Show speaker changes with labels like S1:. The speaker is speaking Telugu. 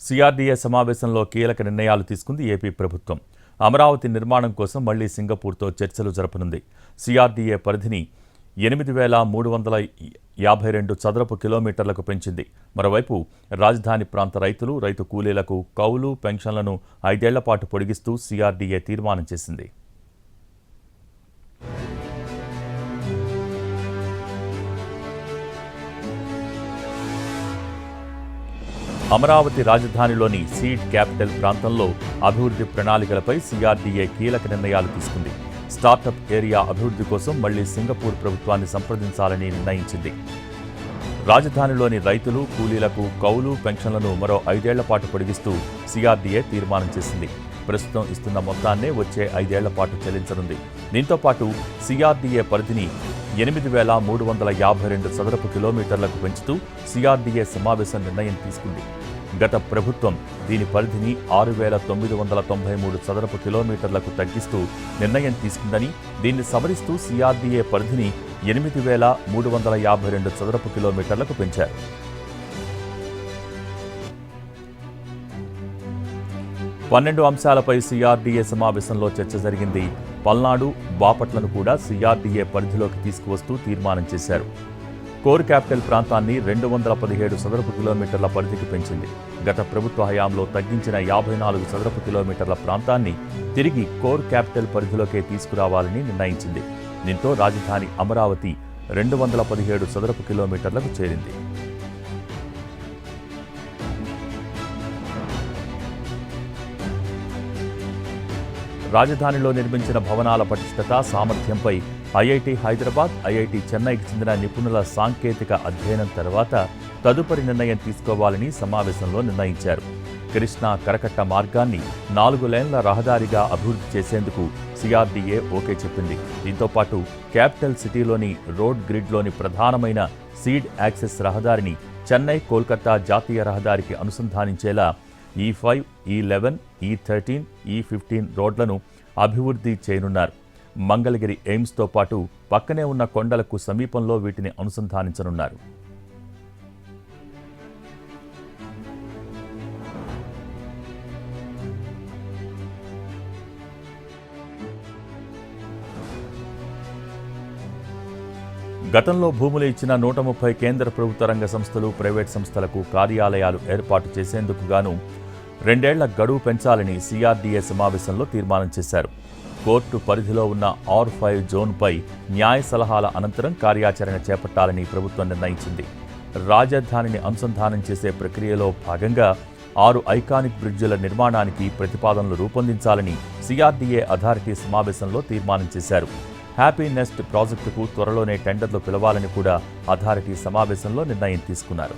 S1: సిఆర్డీఏ సమావేశంలో కీలక నిర్ణయాలు తీసుకుంది ఏపీ ప్రభుత్వం. అమరావతి నిర్మాణం కోసం మళ్ళీ సింగపూర్తో చర్చలు జరపనుంది. సిఆర్డీఏ పరిధిని ఎనిమిది వేల మూడు వందల యాభై రెండు చదరపు కిలోమీటర్లకు పెంచింది. మరోవైపు రాజధాని ప్రాంత రైతులు రైతు కూలీలకు కౌలు పెన్షన్లను ఐదేళ్ళ పాటు పొడిగిస్తూ సిఆర్డీఏ తీర్మానం చేసింది. అమరావతి రాజధానిలోని సీడ్ క్యాపిటల్ ప్రాంతంలో అభివృద్ధి ప్రణాళికలపై సిఆర్డీఏ కీలక నిర్ణయాలు తీసుకుంది. స్టార్టప్ ఏరియా అభివృద్ధి కోసం మళ్ళీ సింగపూర్ ప్రభుత్వాన్ని సంప్రదించాలని నిర్ణయించింది. రాజధానిలోని రైతులు కూలీలకు కౌలు పెన్షన్లను మరో ఐదేళ్ళ పాటు పొడిగిస్తూ సిఆర్డీఏ తీర్మానం చేసింది. ప్రస్తుతం ఇస్తున్న మొత్తాన్నే వచ్చే ఐదేళ్ళ పాటు చెల్లించనుంది. దీంతో పాటు సిఆర్డీఏ పరిధిని ఎనిమిది వేల మూడు వందల యాభై రెండు చదరపు కిలోమీటర్లకు పెంచుతూ సిఆర్డీఏ సమావేశం నిర్ణయం తీసుకుంది. గత ప్రభుత్వం దీని పరిధిని ఆరు వేల తొమ్మిది వందల తొంభై మూడు చదరపు కిలోమీటర్లకు తగ్గిస్తూ నిర్ణయం తీసుకుందని దీన్ని సవరిస్తూ సిఆర్డీఏ పరిధిని ఎనిమిది వేల మూడు వందల యాభై రెండు చదరపు కిలోమీటర్లకు పెంచారు. పన్నెండు అంశాలపై సిఆర్డీఏ సమావేశంలో చర్చ జరిగింది. పల్నాడు బాపట్లను కూడా సిఆర్డీఏ పరిధిలోకి తీసుకువస్తూ తీర్మానం చేశారు. కోర్ క్యాపిటల్ ప్రాంతాన్ని రెండు వందల పదిహేడు చదరపు కిలోమీటర్ల పరిధికి పెంచింది. గత ప్రభుత్వ హయాంలో తగ్గించిన యాభై నాలుగు చదరపు కిలోమీటర్ల ప్రాంతాన్ని తిరిగి కోర్ క్యాపిటల్ పరిధిలోకే తీసుకురావాలని నిర్ణయించింది. దీంతో రాజధాని అమరావతి రెండు వందల పదిహేడు చదరపు కిలోమీటర్లకు చేరింది. రాజధానిలో నిర్మించిన భవనాల పటిష్టత సామర్థ్యంపై ఐఐటి హైదరాబాద్ ఐఐటి చెన్నైకి చెందిన నిపుణుల సాంకేతిక అధ్యయనం తర్వాత తదుపరి నిర్ణయం తీసుకోవాలని సమావేశంలో నిర్ణయించారు. కృష్ణా కరకట్ట మార్గాన్ని నాలుగు లేన్ల రహదారిగా అభివృద్ధి చేసేందుకు సిఆర్డీఏ ఓకే చెప్పింది. దీంతో పాటు క్యాపిటల్ సిటీలోని రోడ్ గ్రిడ్లోని ప్రధానమైన సీడ్ యాక్సెస్ రహదారిని చెన్నై కోల్కతా జాతీయ రహదారికి అనుసంధానించేలా ఈ ఫైవ్ ఈ లెవెన్ ఈ థర్టీన్ ఈ ఫిఫ్టీన్ రోడ్లను అభివృద్ధి చేయనున్నారు. మంగళగిరి ఎయిమ్స్తో పాటు పక్కనే ఉన్న కొండలకు సమీపంలో వీటిని అనుసంధానించనున్నారు. గతంలో భూములు ఇచ్చిన నూట ముప్పై కేంద్ర ప్రభుత్వ రంగ సంస్థలు ప్రైవేట్ సంస్థలకు కార్యాలయాలు ఏర్పాటు చేసేందుకు గాను రెండేళ్ళ గడువు పెంచాలని సిఆర్డీఏ సమావేశంలో తీర్మానం చేశారు. కోర్టు పరిధిలో ఉన్న ఆర్ ఫైవ్ జోన్పై న్యాయ సలహాల అనంతరం కార్యాచరణ చేపట్టాలని ప్రభుత్వం నిర్ణయించింది. రాజధానిని అనుసంధానం చేసే ప్రక్రియలో భాగంగా ఆరు ఐకానిక్ బ్రిడ్జుల నిర్మాణానికి ప్రతిపాదనలు రూపొందించాలని సిఆర్డీఏ అథారిటీ సమావేశంలో తీర్మానం చేశారు. హ్యాపీ నెస్ట్ ప్రాజెక్టుకు త్వరలోనే టెండర్లు పిలవాలని కూడా అథారిటీ సమావేశంలో నిర్ణయం తీసుకున్నారు.